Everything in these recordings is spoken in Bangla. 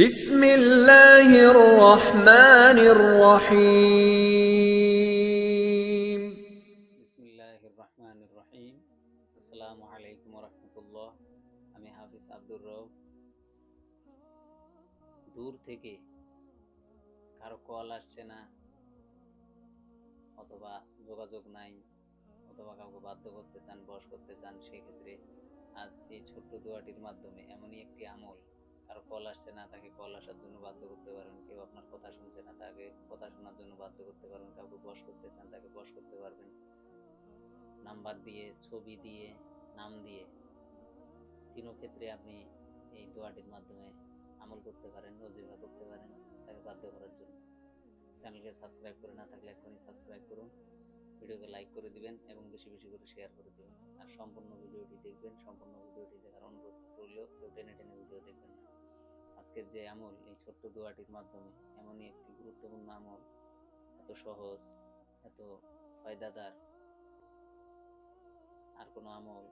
বিসমিল্লাহির রহমানির রহিম। বিসমিল্লাহির রহমানির রহিম। আসসালামু আলাইকুম ওয়া আমি হাফিজ আব্দুর রব দূর থেকে কারও কল আসছে না, অথবা যোগাযোগ নাই, অথবা কাউকে বাধ্য করতে চান বস করতে চান, সেক্ষেত্রে আজ এই ছোট্ট দোয়াটির মাধ্যমে এমনই একটি আমল কারও কল আসছে না, তাকে কল আসার জন্য বাধ্য করতে পারেন কেউ আপনার কথা শুনছে না, তাকে কথা শোনার জন্য বাধ্য করতে পারেন কাউকে বশ করতে চান, তাকে বশ করতে পারবেন। নাম্বার দিয়ে, ছবি দিয়ে, নাম দিয়ে তিনও ক্ষেত্রে আপনি এই দোয়াটির মাধ্যমে আমল করতে পারেন রজিফা করতে পারেন, তাকে বাধ্য করার জন্য। চ্যানেলকে সাবস্ক্রাইব করে না থাকলে এখনই সাবস্ক্রাইব করুন। ভিডিওকে লাইক করে দিবেন এবং বেশি বেশি করে শেয়ার করে দিবেন। আর সম্পূর্ণ ভিডিওটি দেখবেন, সম্পূর্ণ ভিডিওটি দেখার অনুরোধ রইলেও কেউ টেনে টেনে ভিডিও দেখবেন না। আজকের যে আমল, এই ছোট্ট দোয়াটির মাধ্যমে এমনই একটি গুরুত্বপূর্ণ আমল। এত সহজ, এত ফায়দাদার আর কোনো আমল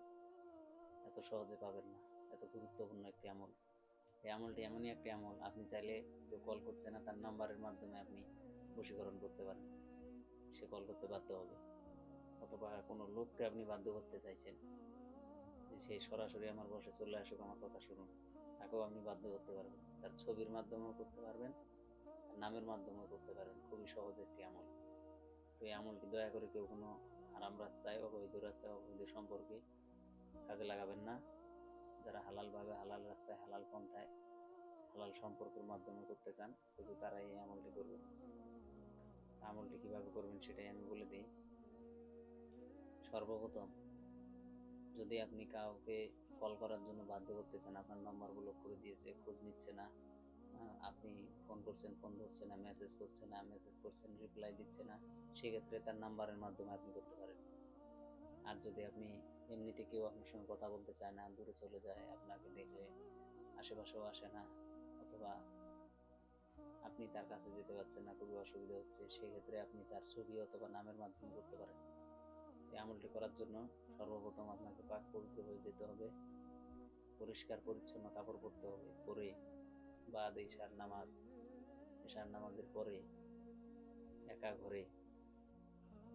এত সহজে পাবেন না। এত গুরুত্বপূর্ণ একটি আমল। এই আমলটি এমনই একটি আমল, আপনি চাইলে কেউ কল করছে না, তার নাম্বারের মাধ্যমে আপনি বশীকরণ করতে পারেন। সে কল করতে বাধ্য হবে। অথবা কোনো লোককে আপনি বাধ্য করতে চাইছেন যে সে সরাসরি আমার বসে চলে আসুক, আমার কথা শুনুন তাকেও আপনি বাধ্য করতে পারবেন তার ছবির মাধ্যমেও করতে পারবেন নামের মাধ্যমেও করতে পারবেন। খুবই সহজ একটি আমল। তো এই আমলটি দয়া করে কেউ কোনো আরাম রাস্তায়, অবৈধ রাস্তায়, অবৈধ সম্পর্কে কাজে লাগাবেন না। যারা হালালভাবে হালাল রাস্তায়, হালাল পন্থায়, হালাল সম্পর্কের মাধ্যমে করতে চান, শুধু তারা এই আমলটি করবেন। আমলটি কীভাবে করবেন সেটাই আমি বলে দিই। সর্বপ্রথম যদি আপনি কাউকে কল করার জন্য বাধ্য করতেছেন আপনার নম্বর ব্লক করে দিয়েছে, খোঁজ নিচ্ছে না আপনি ফোন করছেন ফোন ধরছে না মেসেজ করছে না মেসেজ করছেন রিপ্লাই দিচ্ছে না, সেক্ষেত্রে তার নাম্বারের মাধ্যমে আপনি করতে পারেন। আর যদি আপনি এমনিতে কেউ আপনার সঙ্গে কথা বলতে চায় না, দূরে চলে যায়, আপনাকে দেখলে আশেপাশেও আসে না, অথবা আপনি তার কাছে যেতে পারছেন না, খুবই অসুবিধা হচ্ছে, সেক্ষেত্রে আপনি তার ছবি অথবা নামের মাধ্যমে করতে পারেন। এই আমলটি করার জন্য সর্বপ্রথম আপনাকে পাক পবিত্র হয়ে যেতে হবে। পরিষ্কার, পরিচ্ছন্ন কাপড় পরতে হবে। পরে বাদ ঈশার নামাজ। ঈশার নামাজের পরে একা ঘরে,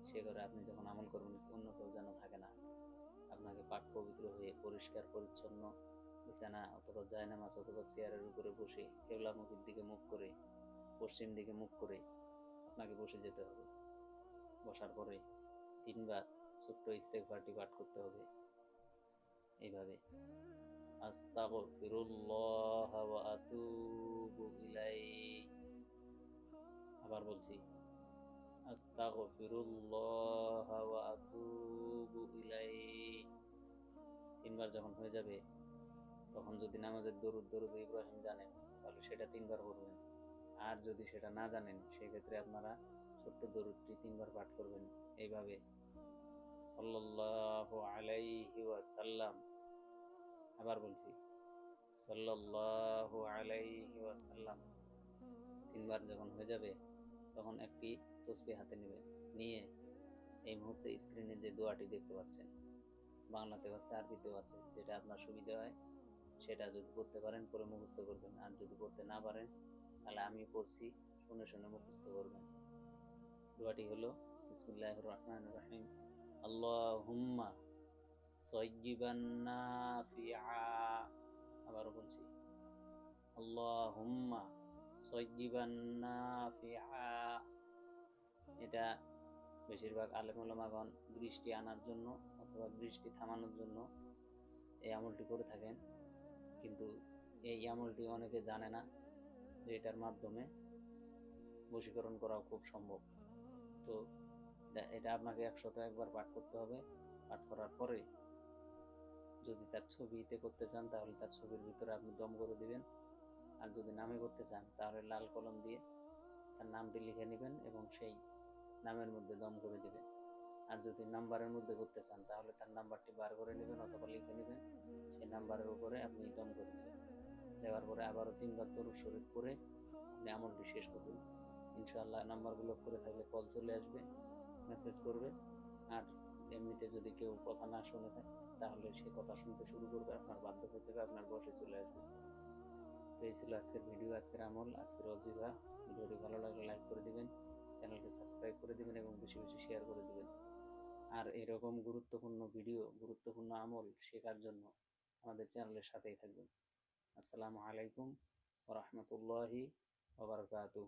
সে ঘরে আপনি যখন আমল করবেন, অন্য কেউ যেন থাকে না। আপনাকে পাক পবিত্র হয়ে পরিষ্কার, পরিচ্ছন্ন বিছানা অথবা জায়নামাজ অথবা চেয়ারের উপরে বসে কেবলামুখীর দিকে মুখ করে, পশ্চিম দিকে মুখ করে আপনাকে বসে যেতে হবে। বসার পরে তিনবার ছোট্ট ইস্তেগফারটি পাঠ করতে হবে। এইভাবে। আস্তাগফিরুল্লাহ ওয়া আতুবু ইলাইহি। আবার বলছি। আস্তাগফিরুল্লাহ ওয়া আতুবু ইলাইহি। তিনবার যখন হয়ে যাবে, তখন যদি নামাজের দরুদ দরুদ ইব্রাহিম জানেন, তাহলে সেটা তিনবার পড়বেন। আর যদি সেটা না জানেন, সেক্ষেত্রে আপনারা ছোট্ট দরুদটি তিনবার পাঠ করবেন। এইভাবে ওয়াসাল্লাম। আবার বলছি ওয়াসাল্লাম। তিনবার যখন হয়ে যাবে, তখন একটি তসবি হাতে নেবেন নিয়ে এই মুহূর্তে স্ক্রিনে যে দোয়াটি দেখতে পাচ্ছেন বাংলাতেও আছে আরবিতেও আছে, যেটা আপনার সুবিধা হয়, সেটা যদি করতে পারেন, পরে মুখস্থ করবেন, আর যদি করতে না পারেন, তাহলে আমি পড়ছি, শুনে শুনে মুখস্থ করবেন। দোয়াটি হলো, বিসমিল্লাহির রহমানির রহিম। আল্লাহুম্মা সয়্যিবান নাফিআ আবারও বলছি, আল্লাহুম্মা সয়্যিবান নাফিআ এটা বেশিরভাগ আলেমুলামাগণ বৃষ্টি আনার জন্য অথবা বৃষ্টি থামানোর জন্য এই আমলটি করে থাকেন। কিন্তু এই আমলটি অনেকে জানে না যে এটার মাধ্যমে বশীকরণ করাও খুব সম্ভব। তো এটা- আপনাকে একশত একবার পাঠ করতে হবে। পাঠ করার পরে যদি তার ছবিতে করতে চান, তাহলে তার ছবির ভিতরে আপনি দম করে দিবেন। আর যদি নামে করতে চান, তাহলে লাল কলম দিয়ে তার নামটি লিখে নেবেন এবং সেই নামের মধ্যে দম করে দিবেন। আর যদি নাম্বারের মধ্যে করতে চান, তাহলে তার নাম্বারটি বার করে নেবেন অথবা লিখে নেবেন। সেই নাম্বারের উপরে আপনি দম করে দেবেন। দেওয়ার পরে আবারও তিনবার তরুণ শরীর করে আপনি আমলটি শেষ করবেন। ইনশাআল্লাহ নাম্বারগুলো করে থাকলে কল চলে আসবে। মেসেজ করবে। আর এমনিতে যদি কেউ কথা না শুনে থাকে, তাহলে সে কথা শুনতে শুরু করবে, আপনার বাধ্য হয়ে যাবে, আপনার বসে চলে আসবে। তো এই ছিল আজকের ভিডিও আজকের আমল, আজকের অজিফা ভিডিওটি ভালো লাগলে লাইক করে দিবেন চ্যানেলটি সাবস্ক্রাইব করে দিবেন এবং বেশি বেশি শেয়ার করে দিবেন। আর এরকম গুরুত্বপূর্ণ ভিডিও গুরুত্বপূর্ণ আমল শেখার জন্য আমাদের চ্যানেলের সাথেই থাকবেন। আসসালামু আলাইকুম ওরহমতুল্লাহি ওবরকাতুহ